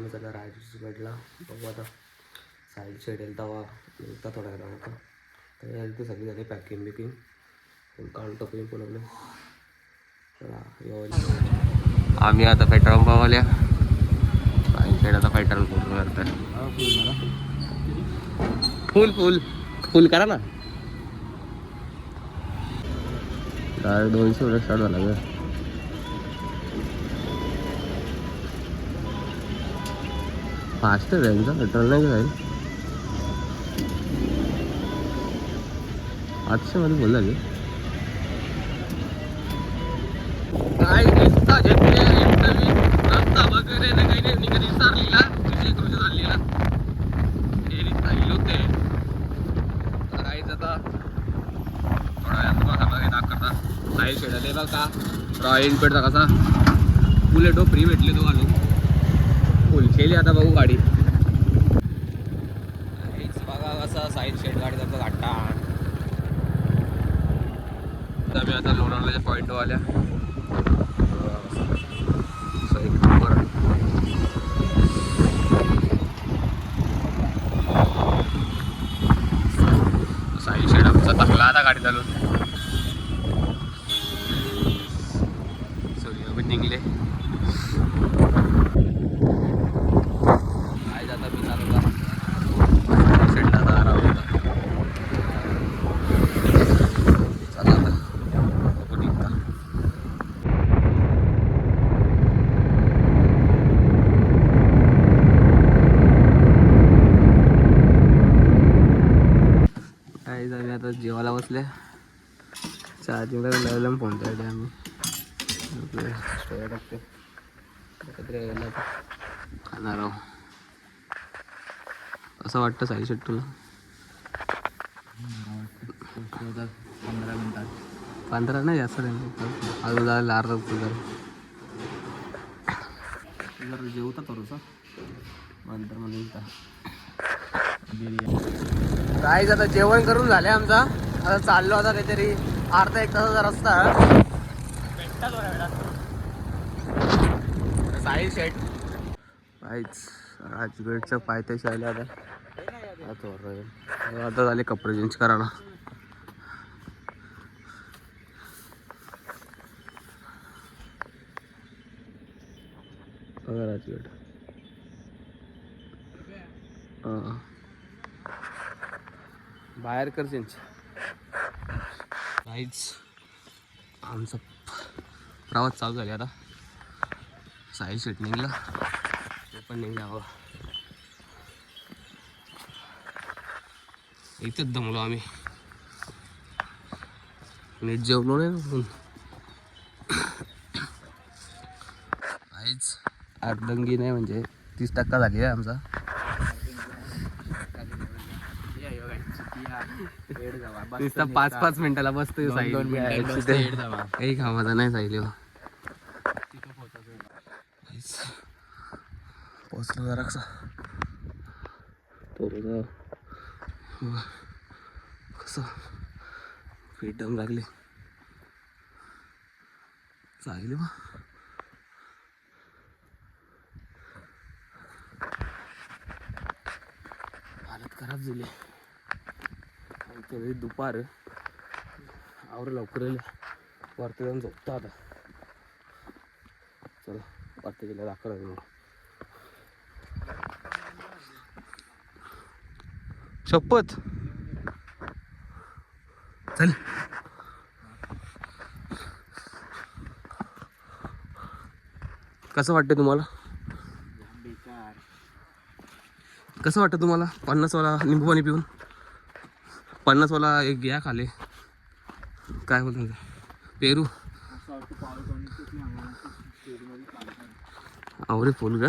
बघू आता. Side shade येईल तवा निघता थोडा वेळा आता तर यायला सगळी झाली पॅकिंग बिकिंग. काढून टाकून पुन्हा चला आम्ही आता पेट्रोल पावल्या साईड शेड आता पेट्रोल पूर्ण करतात फुल फुल. फुल करा ना. दोनशे रुपये स्टार्ट झाला फास्ट आहे त्यांचा पेट्रोल नाही का जाईल आठशे मध्ये बोल झाली काय रस्ता घेतले रस्ता वगैरे ना काही नाही. निघत विसरलेला विषय कृषी झालेला हे रिक्षा गेले होते. काहीच आता. थोडा तुम्हाला बघा. रॉयल एनफिल्डचा कसा. बुलेटो फ्री भेटले तो घालून केली आता बघू गाडी. हेच बघा कसा साईड शेड गाडी जातो घाटा आम्ही आता लोणावळ्याच्या पॉईंट आल्या. असं एक नंबर साईड शेड आमचा टाकला आता गाडी चालून सूर्य पण निघले काय जाता मी चालू शेडला आता आराम होता चला आता बघू निघता काय आम्ही आता जेवायला बसले चार्जिंगला लावलं फोन चालते आम्ही स्टोऱ्या टाकते आता खाणार आहो असं वाटतं साई शेट तुला पंधरा मिनटात पंधरा नाही जास्त नाही अजून जायला अर्धा तुझा जर जेवता थोडंसं नंतर मला बिर्याणी काय आता जेवण करून झाले आमचा. आता चाललो आता काहीतरी. अर्धा एक तासाचा रस्ता. शेट काहीच राजगडच्या पायथ्याशी आले आता आता झाले कपडे चेंज करायला. बघा राजगड. हां. बाहेर कर चेंज काहीच आमचा प्रवास चालू झाला आता. साई सीट निघला. ते पण निघला हवा इथंच दमलो आम्ही. नीट जेवलो नाही ना पण काहीच अर्धंगी नाही म्हणजे तीस टक्का झाली आहे आमचा. नुसता पाच पाच मिनिटाला बसतोय जावा. काही कामाचा नाही साईली पोचलो जरा कसा? फ्रीडम लागली. चालेल बा. हालत खराब झाली. तरी दुपार. आवर लवकर वरती जाऊन झोपतो आता. चला वरती गेल्या दाखवा मग शपथ. चल. कसं वाटतं तुम्हाला? कसं वाटतं तुम्हाला? पन्नासवाला निंबू पाणी पिऊन? पन्नासवाला एक घ्या खाले. काय बोलतो पेरू. आवरे फुल का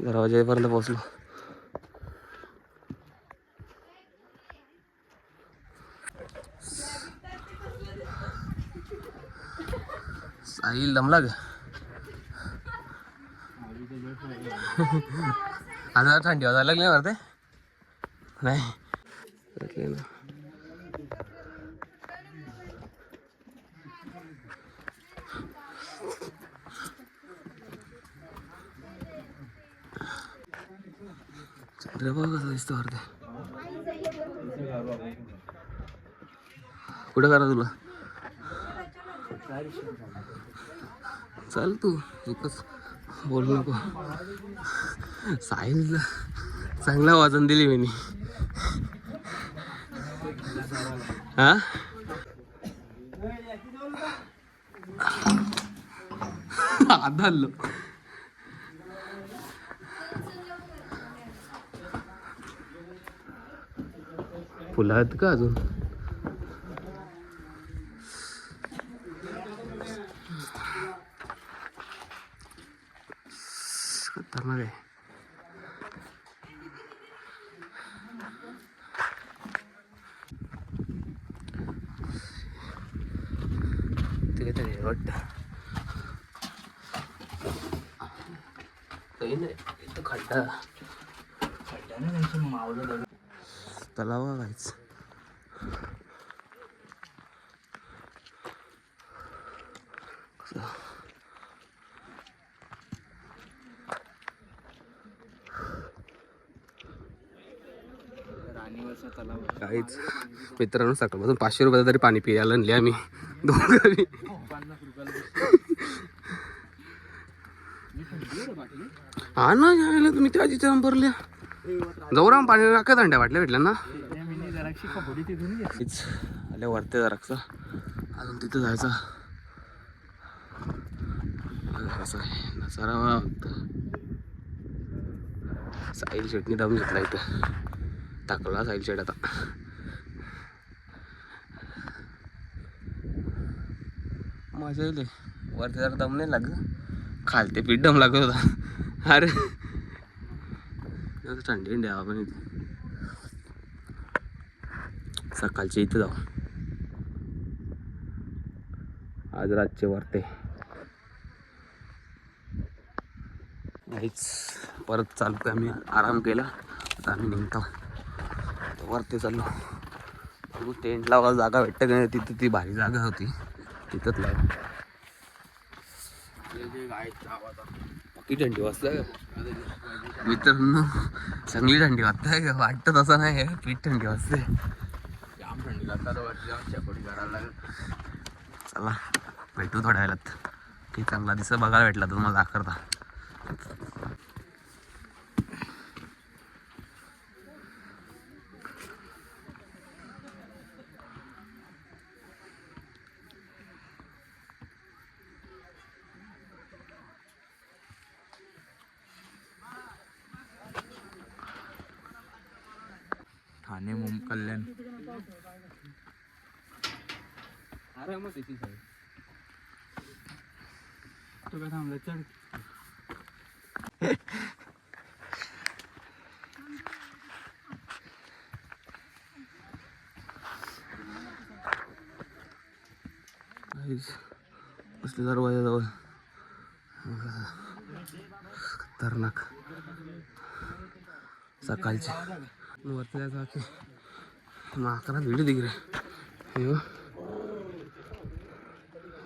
दरवाजापर्यंत पोहोचलो. साहिल दमला का आता थंडी होता लागली ना नाही. कुठं करा तुला? चाल तू एकच बोलू नको. साहिलला चांगला वाजन दिली मी. हा? आदळलो फुलं आहेत का अजून? करणार आहे. वाटत काही नाही इथं खड्डा खड्डा. नाही त्यांचं मावलं तलावा व्हायचं काहीच. मित्रांनो सकाळपासून पाचशे रुपयाचं तरी पाणी पियाला आणले आम्ही. दोघांनी पन्नास रुपयाला हा ना यायला तुम्ही त्या आजीच्या नंबरल्या जाऊ पाणी राखत अंड्या वाटल्या भेटल्या ना. आल्या जराशी वरते जराक्स अजून तिथं जायचं. असं आहे. नजारा फक्त साईल चटणी दाबून घेतला इथं. टाकला साईल शेट आता. मजा येईल. वरती जरा दम नाही लाग खालते पीठ दम लागत होता. अरे. थंडी थंडी हवा पण इथे. सकाळचे इथं जाऊ. आज रातचे वरते. नाहीच. परत चालू आम्ही. आराम केला. आता आम्ही निघतो. वरती चाललो. टेंट लावायला जागा भेटते का नाही तिथं ती भारी जागा होती. तिथंच लाव. बाकी थंडी वाजता मित्रांनो चांगली थंडी वाजते वाटतं तसं नाही आहे पीठ थंडी वाजते. जाम थंडी लागतात करायला चला भेटू थोड्या वेळात. की चांगला दिसत बघायला भेटला तुम्हाला दाखवता ठाणे मुंब कल्याण. आरामात येते साहेब तू काय थांबला? चढ. दरवाजाजवळ खतरनाक. सकाळचे. ಮೂವತ್ತೈದು ಹಾಕಿ ಮಾತ್ರ ಹಿಡಿದಿಗ್ರಿ ಅಯ್ಯೋ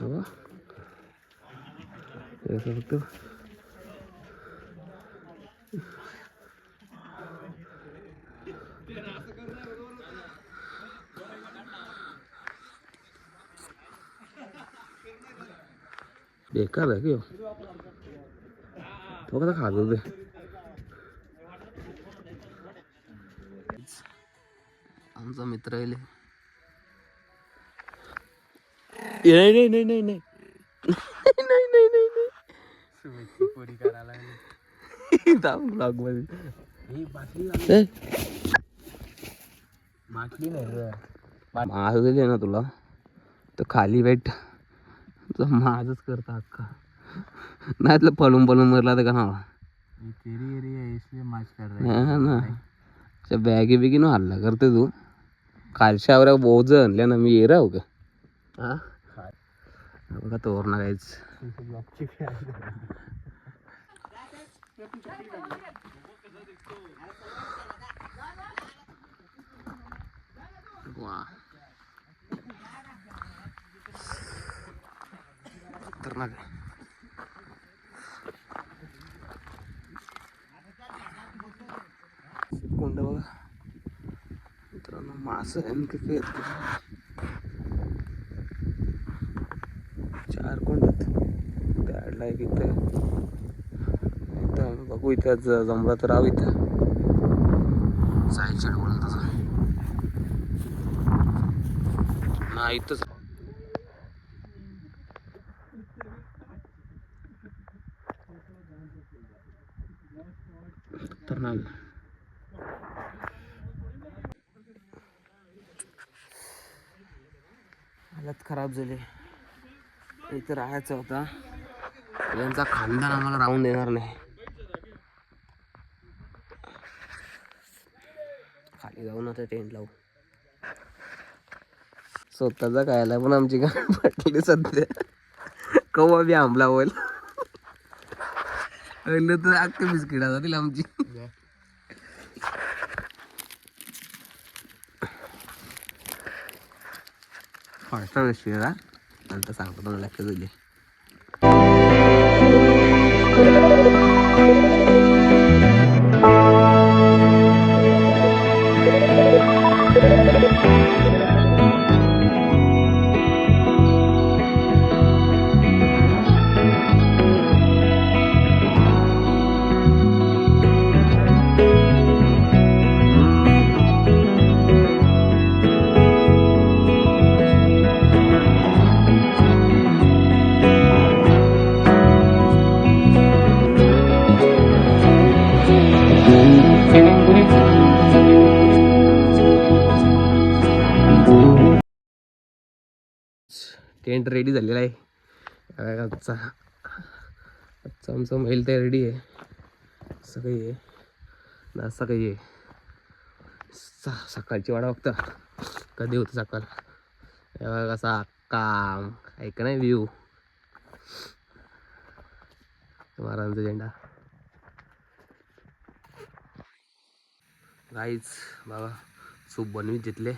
ಅವ ಏಸಾಗುತ್ತೆ ಬೇಕಾದಾಗ ಹೋಗದಾಗ ಆದದ್ದು बघ. असं फक्त बेकार आहे की. तो कसा खात होते आमचा मित्र येईल नाही नाही नाही. नाही नाही नाही नाही नाही. नाही पोरी करायला थांब ब्लॉगमध्ये. ही बाटली नाही दिली ना तुला. तर खाली भेट तुझा माझच करता अक्का नाही तुला पळून पळून मरला तर का ना ये तेरी एरिया इसलिए माच कर हा. ना. बॅगी बिगी न हल्ला करते तू. कालशावर बोजन लेना मी येराव का हा? बघा तोर ना काहीच खतरनाक. कोणतं बघा? मित्रांनो मासं आहे आणखी चार कोण आहेत? त्याडला एक इथं इथं बघू इथं ज- जमलं तर राव इथं. साईड बोलून तसं नाही इथंच हालत खराब झाली. इथं राहायचं होता. यांचा खानदान आम्हाला राहून देणार नाही. खाली जाऊन आता टेंट लावू. स्वतःचा खायला पण आमची गाडी पटली सध्या. कवा बी आंबला होईल. पहिलं तर अख्खे बिस्किट जातील आमची फास्ट नसते नंतर सांगतो तुम्हाला लक्षात दिले टेंट रेडी झालेला आहे. आजचा आजचा आमचा मैल तर रेडी आहे. सगळी आहे. ना काही आहे. स- सकाळची वाडा बघता. कधी होतं सकाळ? असा कसा काम ऐक नाही व्ह्यू महाराजांचा झेंडा. गाईच बाबा सूप बनवीत घेतले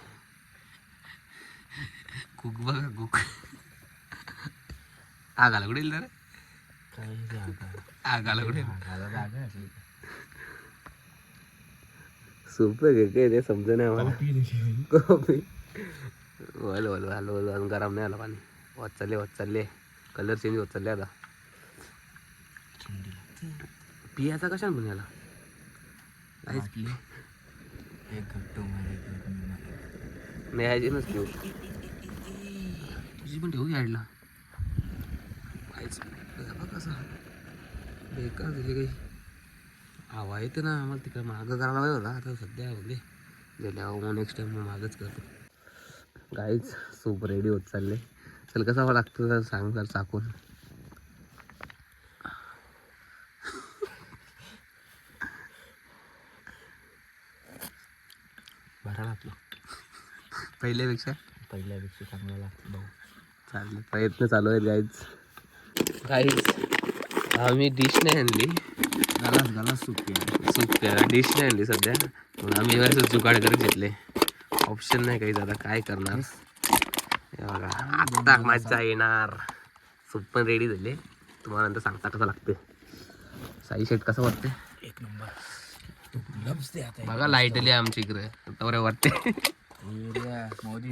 कुक बघा कुक आगाला कुठे येईल आगाला कुठे सूप आहे काय ते समज नाही आम्हाला. कॉफी वल वल वल वल गरम नाही आला पाणी. वाच चालले वाच चालले. कलर चेंज होत चालले आता. पियाचा कशाने पण याला? काहीच नाही ठेवू. तुझी पण ठेवू याडला बघा कसा बेकार झाली काही. हवा येते ना आम्हाला तिकडे मागं करायला पाहिजे होता. आता सध्या म्हणजे गेल्या नेक्स्ट टाइम मग मागच करतो. गाईच सूप रेडी होत चालले चल कसा हवा लागतो जरा सांग जर चाकून. बरा लागतो पहिल्यापेक्षा? पहिल्यापेक्षा चांगला लागतो भाऊ चालले प्रयत्न चालू आहेत गाईज गाईज आम्ही डिश नाही आणली. गलास गलास प्यायला. डिश नाही आणली सध्या. म्हणून आम्ही असं जुगाड करत घेतले. ऑप्शन नाही काही दादा काय करणार? हे बघा आत्ता मजा येणार. सूप पण रेडी झाले. तुम्हाला नंतर सांगता कसं लागते साई शेट कसं वाटते एक नंबर. बघा लाइट आली आमच्या इकडे. आता बरं वाटते मोदी मोदी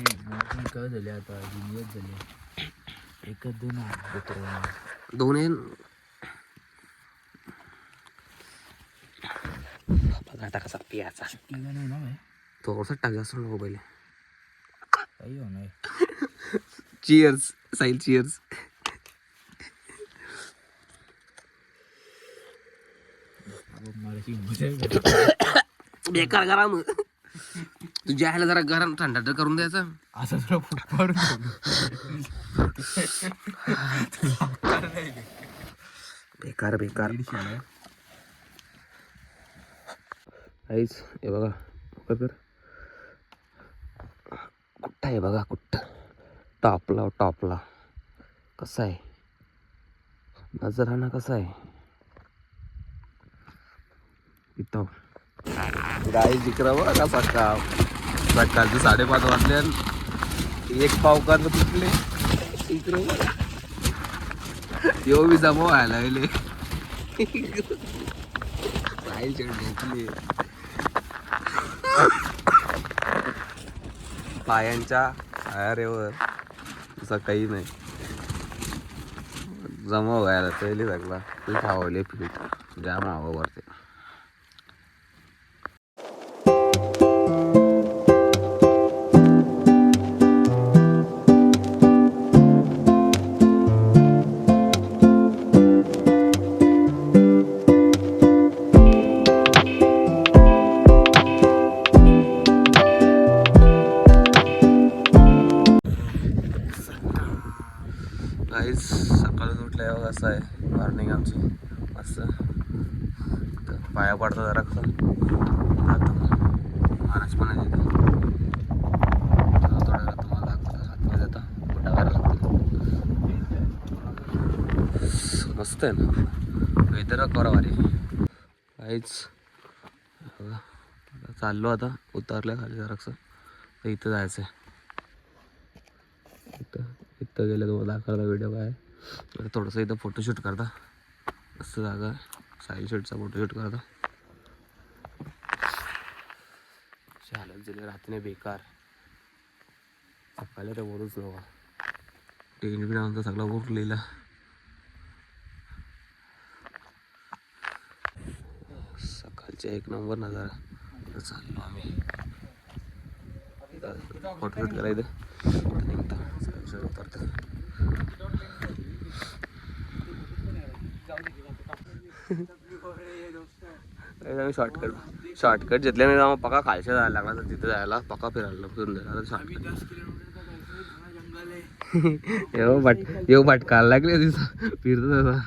काय झाले आता? एकच दोन दोन्ही बघा आता कसा पियाचा? थोडंसं टाकजा असं नको पहिले. चिअर्स साईल चिअर्स बेकार गरम तुझ्या आईला जरा गरम थंडा तर करून द्यायचा. असं तुला फुट पाडून बेकार बेकार. आईच हे बघा बघा तर? कुठं आहे बघा कुठं? टॉपला टॉपला. कसा आहे? नजराना कसा आहे? इथं. गाई जिकरा बघा सकाळ सकाळचे साडेपाच वाजले एक पाव कर तुटले यो बी जमा व्हायला गेले आई झोपली पायांच्या आयारेवर असं काही नाही. जमा व्हायला पहिले लागला ते खावले पीठ. जाम हवं वरते असं आहे. मॉर्निंग आमची. असं. पाया पडतो जरा कसं आता महाराज पण आहे तिथे चला तुम्हाला दाखवतो. हातमध्ये जाता मोठा करायला लागतो. मस्त आहे ना. वेदर कोरावारी. काहीच. चाललो आता. उतरलं खाली जरासं. तर इथं जायचं आहे इथं इथं गेलं तुम्हाला दाखवला व्हिडिओ काय तर थोडंसं इथं फोटोशूट करता. मस्त जागा. साईल शूटचा फोटोशूट करता. चालत दिले रात्री बेकार. सकाळी तर वरूच नव्हा टेंट बी आमचा सगळा उरलेला. सकाळच्या एक नंबर नजारा. चाललो आम्ही. फोटोशूट करायचं. निघता. उतरतो. आम्ही शॉर्टकट शॉर्टकट नाही मग पका खालच्या जायला लागला तर तिथे जायला पका फिरायला फिरून जायला शॉर्टकट येऊ बट येऊ भटकायला लागले तिथं. फिरतो तसा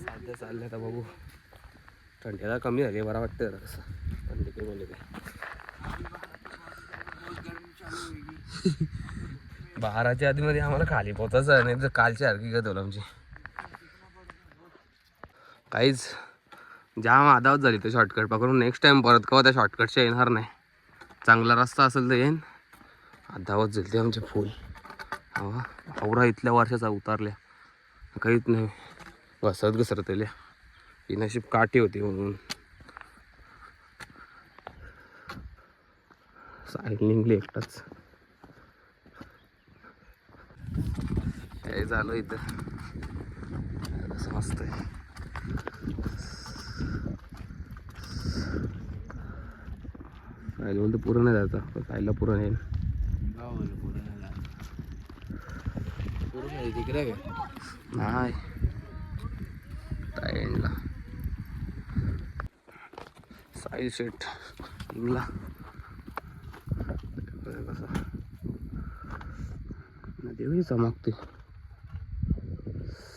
सध्या चालले आता बघू. थंडी आता कमी झाली बरा वाटतं असं थंडी कमी झाली काय बाराच्या आधीमध्ये आम्हाला खाली पोचायचं नाही तर कालची सारखी गत होईल आमची. काहीच. जाम आदावत झाली ते शॉर्टकट पकडून. नेक्स्ट टाईम परत कवा त्या शॉर्टकटच्या येणार नाही. चांगला रस्ता असेल तर येईन. आदावत झाली ते आमचे फुल हवा इथल्या वर्षाचा उतारल्या. काहीच नाही. घसरत घसरत आल्या. ही नशीब काठी होती म्हणून. साईड निघली एकटाच. काय झालं इथं. कसं मस्त आहे. बोलतो पुरण नाही जायचं. पण सायला पुरण येईल तिकडे काय नाही टाईंडला साईल शेट निघला कसं देवी चमकते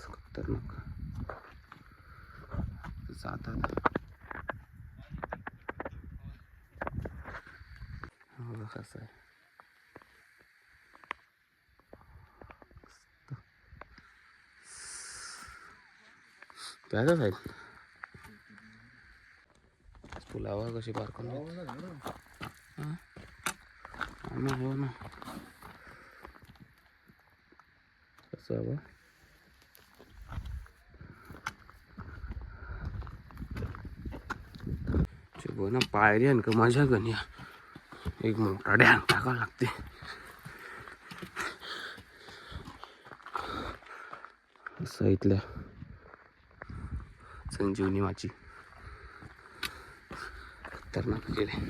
खतरनाक जातात हो कसं आहे काय काय साहेब पुलावा कशी पार करून हो ना कसं हवं ना पायरी आणि का माझ्या गण्या एक मोठा डॅम टाकावा लागते. असं इथल्या संजीवनी माची. खतरनाक गेले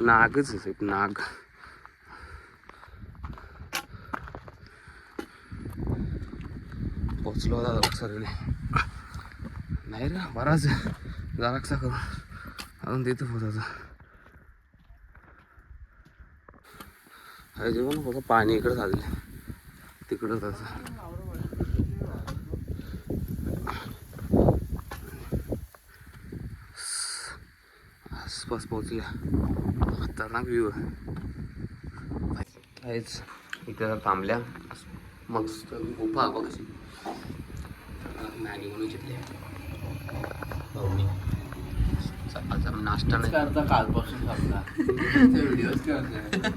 नागच आहे एक नाग. पोचलो दादा सगळे नाही रे बराच जराक्षा करून अजून तिथं पोचायचं अरे जेवण बघा पाणी इकडं चालले तिकडं त्याचं आसपास पोहोचल्या. खतरनाक व्ह्यू आहे. इथं थांबल्या. मस्त गुफा बघ कशी म्हणून घेतली. सकाळचा नाश्ता नाही करता कालपासून समजा व्हिडिओज करता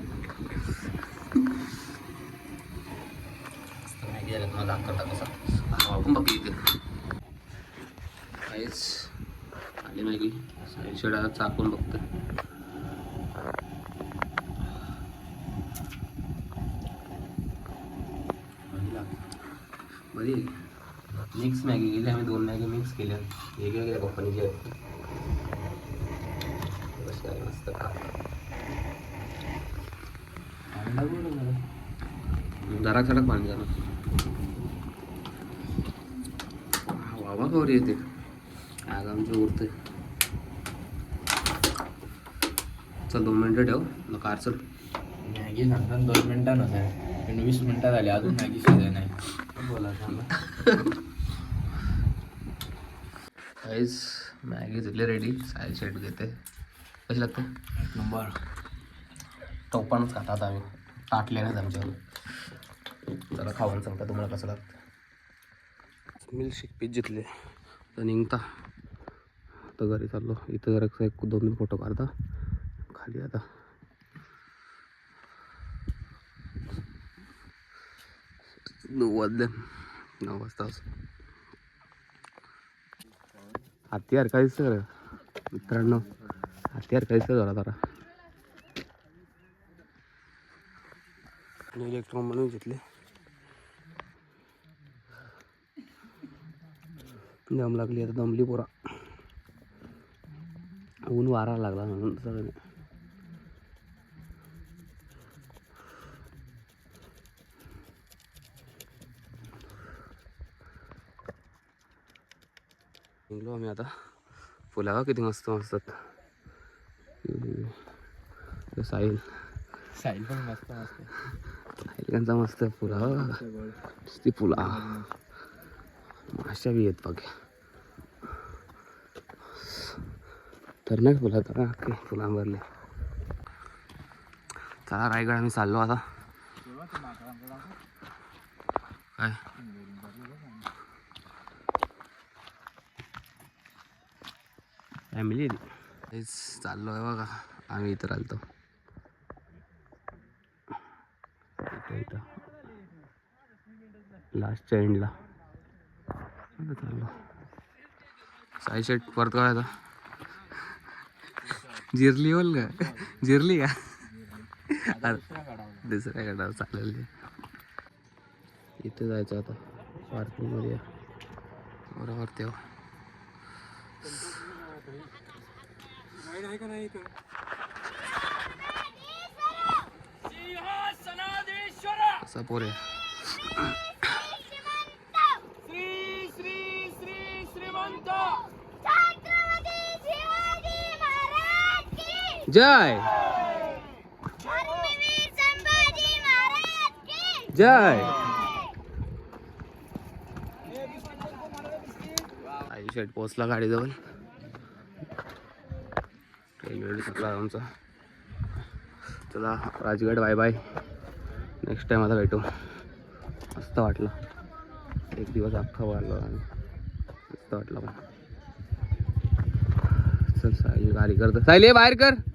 तुम्हाला दाखवता कसा आपण बघ इथे. काहीच आली मॅगी चाकून बघतोय. बरी मिक्स मॅगी केली आम्ही दोन मॅगी मिक्स केल्या. वेगवेगळ्या कंपनीच्या आहेत. मस्त जरा कडक पाणी झालं वावा गौरी येते. आग आमची उरते चल दोन मिनटं ठेव. मग कार चल. मॅगी सांगतात दोन मिनिटां होत्या पण वीस मिनिटात आली अजून मॅगी शिजाय नाही. बोला काहीच मॅगी झाली रेडी साय शेट घेते. कशी लागते? नंबर. टोपणच खातात आम्ही. ताटले नाहीत आमच्यावर जरा खाऊन सांगता तुम्हाला कसं लागतं. मिल्कशेक पीस जितले तर निघता. आता घरी चाललो. इथं जरा एक दोन तीन फोटो काढता. खाली आता. नऊ वाजले. नऊ वाजता हत्यार काहीच सर मित्रांनो. हत्यार काहीच जरा जरा. आणि इलेक्ट्रॉन म्हणून घेतले. दम लागली आता दमली पोरा. ऊन वारा लागला म्हणून सगळं निघलो आम्ही आता. फुलावा किती मस्त मस्त हम्म. साहिल. साईल पण मस्त मस्त. साहिलकांचा मस्त फुलावा ती फुला. माशा बी येत बघ. तर नाही फुला तर अख्खे फुलांवरले. चला रायगड आम्ही चाललो आता. काय? फॅमिली चाललो आहे बघा. आम्ही इथं आलतो इथं लास्टच्या एंडला चाललो. साई शेट परत काय आता? जिरली बोल का? जिरली का? दुसऱ्या गडावर चालेल इथं जायचं आता. पार्किंगमध्ये. बरोबर तेव्हा. आहे छत्रपती शिवाजी महाराज की जय. धर्मवीर संभाजी महाराज की जय. आई शेट पोचला गाडीजवळ. रेल्वे सुटला आमचा. चला Rajgad bye bye next time आता भेटू. मस्त वाटलं. एक दिवस अख्खा वाढलो आणि मस्त वाटलं पण. चल साहिल गाडी करतो. साहिल बाहेर कर.